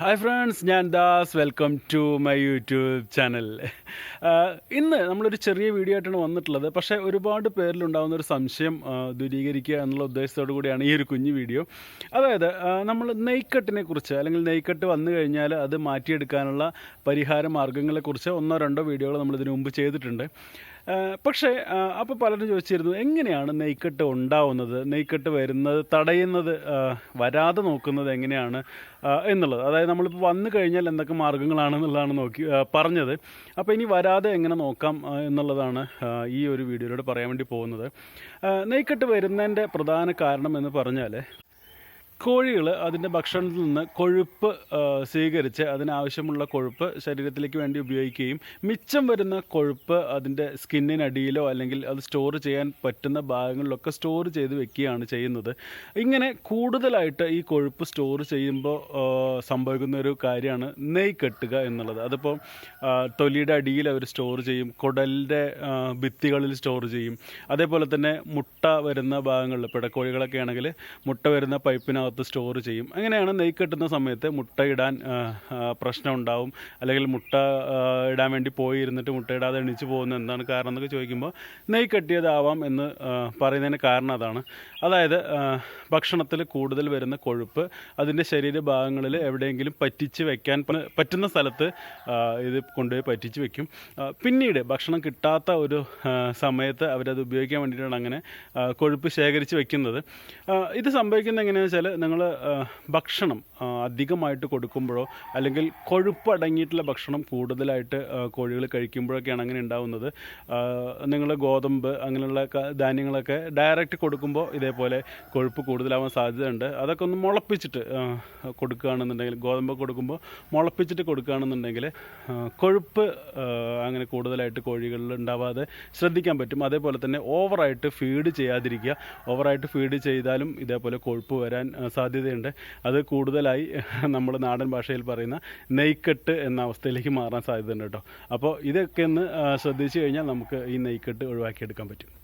Hi friends ഞാൻ Das. Welcome to my YouTube channel ഇന്ന് നമ്മളൊരു ചെറിയ വീഡിയോ ആയിട്ടാണ് വന്നിട്ടുള്ളത്. പക്ഷേ ഒരുപാട് പേരിലുണ്ടാകുന്ന ഒരു സംശയം ദൂരീകരിക്കുക എന്നുള്ള ഉദ്ദേശത്തോടു കൂടിയാണ് ഈ ഒരു കുഞ്ഞു വീഡിയോ അതായത് നമ്മൾ നെയ്ക്കെട്ടിനെ കുറിച്ച് അല്ലെങ്കിൽ നെയ്ക്കെട്ട് വന്നു കഴിഞ്ഞാൽ അത് മാറ്റിയെടുക്കാനുള്ള പരിഹാര മാർഗങ്ങളെക്കുറിച്ച് ഒന്നോ രണ്ടോ വീഡിയോകൾ നമ്മൾ ഇതിനു മുമ്പ് ചെയ്തിട്ടുണ്ട്. പക്ഷേ അപ്പോൾ പലരും ചോദിച്ചിരുന്നു എങ്ങനെയാണ് നെയ്ക്കെട്ട് ഉണ്ടാവുന്നത്? നെയ്ക്കെട്ട് വരുന്നത് തടയുന്നത് വരാതെ നോക്കുന്നത് എങ്ങനെയാണ് എന്നുള്ളത്? അതായത് നമ്മളിപ്പോൾ വന്നു കഴിഞ്ഞാൽ എന്തൊക്കെ മാർഗങ്ങളാണ് എന്നുള്ളതാണ് നോക്കി പറഞ്ഞത്. അപ്പോൾ ഇനി വരാതെ എങ്ങനെ നോക്കാം എന്നുള്ളതാണ് ഈ ഒരു വീഡിയോയിലൂടെ പറയാൻ വേണ്ടി പോകുന്നത്. നെയ്ക്കെട്ട് വരുന്നതിന്റെ പ്രധാന കാരണം എന്ന് പറഞ്ഞാൽ കോഴികൾ അതിന്റെ ഭക്ഷണത്തിൽ നിന്ന് കൊഴുപ്പ് സ്വീകരിച്ച് അതിനാവശ്യമുള്ള കൊഴുപ്പ് ശരീരത്തിലേക്ക് വേണ്ടി ഉപയോഗിക്കുകയും മിച്ചം വരുന്ന കൊഴുപ്പ് അതിന്റെ സ്കിന്നിനടിയിലോ അല്ലെങ്കിൽ അത് സ്റ്റോർ ചെയ്യാൻ പറ്റുന്ന ഭാഗങ്ങളിലൊക്കെ സ്റ്റോർ ചെയ്ത് വെക്കുകയാണ് ചെയ്യുന്നത്. ഇങ്ങനെ കൂടുതലായിട്ട് ഈ കൊഴുപ്പ് സ്റ്റോർ ചെയ്യുമ്പോൾ സംഭവിക്കുന്ന ഒരു കാര്യമാണ് നെയ് കെട്ടുക എന്നുള്ളത്. അതിപ്പോൾ തൊലിയുടെ അടിയിൽ അവർ സ്റ്റോർ ചെയ്യും കുടലിന്റെ ഭിത്തികളിൽ സ്റ്റോർ ചെയ്യും. അതേപോലെ തന്നെ മുട്ട വരുന്ന ഭാഗങ്ങളിൽ പിടക്കോഴികളൊക്കെ ആണെങ്കിൽ മുട്ട വരുന്ന പൈപ്പിനകത്ത് സ്റ്റോർ ചെയ്യും. അങ്ങനെയാണ് നെയ് കെട്ടുന്ന സമയത്ത് മുട്ട ഇടാൻ പ്രശ്നം ഉണ്ടാവും അല്ലെങ്കിൽ മുട്ട ഇടാൻ വേണ്ടി പോയി ഇരുന്നിട്ട് മുട്ട ഇടാതെ എണീച്ച് പോകുന്ന എന്താണ് കാരണം എന്നൊക്കെ ചോദിക്കുമ്പോൾ നെയ് കെട്ടിയതാവാം എന്ന് പറയുന്നതിന് കാരണം അതാണ്. അതായത് ഭക്ഷണത്തിൽ കൂടുതൽ വരുന്ന കൊഴുപ്പ് അതിന്റെ ശരീരഭാഗങ്ങളിൽ എവിടെയെങ്കിലും പറ്റിച്ച് വെക്കാൻ പറ്റുന്ന സ്ഥലത്ത് ഇത് കൊണ്ടുപോയി പറ്റിച്ച് വെക്കും. പിന്നീട് ഭക്ഷണം കിട്ടാത്ത ഒരു സമയത്ത് അവരത് ഉപയോഗിക്കാൻ വേണ്ടിയിട്ടാണ് അങ്ങനെ കൊഴുപ്പ് ശേഖരിച്ച് വെക്കുന്നത്. ഇത് സംഭവിക്കുന്നത് എങ്ങനെയാണെന്ന് വെച്ചാൽ നിങ്ങൾ ഭക്ഷണം അധികമായിട്ട് കൊടുക്കുമ്പോഴോ അല്ലെങ്കിൽ കൊഴുപ്പ് അടങ്ങിയിട്ടുള്ള ഭക്ഷണം കൂടുതലായിട്ട് കോഴികൾ കഴിക്കുമ്പോഴൊക്കെയാണ് അങ്ങനെ ഉണ്ടാവുന്നത്. നിങ്ങൾ ഗോതമ്പ് അങ്ങനെയുള്ള ധാന്യങ്ങളൊക്കെ ഡയറക്റ്റ് കൊടുക്കുമ്പോൾ ഇതേപോലെ കൊഴുപ്പ് കൂടുതലാവാൻ സാധ്യതയുണ്ട്. അതൊക്കെ ഒന്ന് മുളപ്പിച്ചിട്ട് കൊടുക്കുകയാണെന്നുണ്ടെങ്കിൽ ഗോതമ്പ് കൊടുക്കുമ്പോൾ മുളപ്പിച്ചിട്ട് കൊടുക്കുകയാണെന്നുണ്ടെങ്കിൽ കൊഴുപ്പ് അങ്ങനെ കൂടുതലായിട്ട് കോഴികളിൽ ഉണ്ടാവാതെ ശ്രദ്ധിക്കാൻ പറ്റും. അതേപോലെ തന്നെ ഓവറായിട്ട് ഫീഡ് ചെയ്യാതിരിക്കുക. ഓവറായിട്ട് ഫീഡ് ചെയ്താലും ഇതേപോലെ കൊഴുപ്പ് വരാൻ സാധ്യതയുണ്ട്. അത് കൂടുതലായി നമ്മൾ നാടൻ ഭാഷയിൽ പറയുന്ന നെയ്ക്കെട്ട് എന്ന അവസ്ഥയിലേക്ക് മാറാൻ സാധ്യതയുണ്ട് കേട്ടോ. അപ്പോൾ ഇതൊക്കെ ഒന്ന് ശ്രദ്ധിച്ചു കഴിഞ്ഞാൽ നമുക്ക് ഈ നെയ്ക്കെട്ട് ഒഴിവാക്കിയെടുക്കാൻ പറ്റും.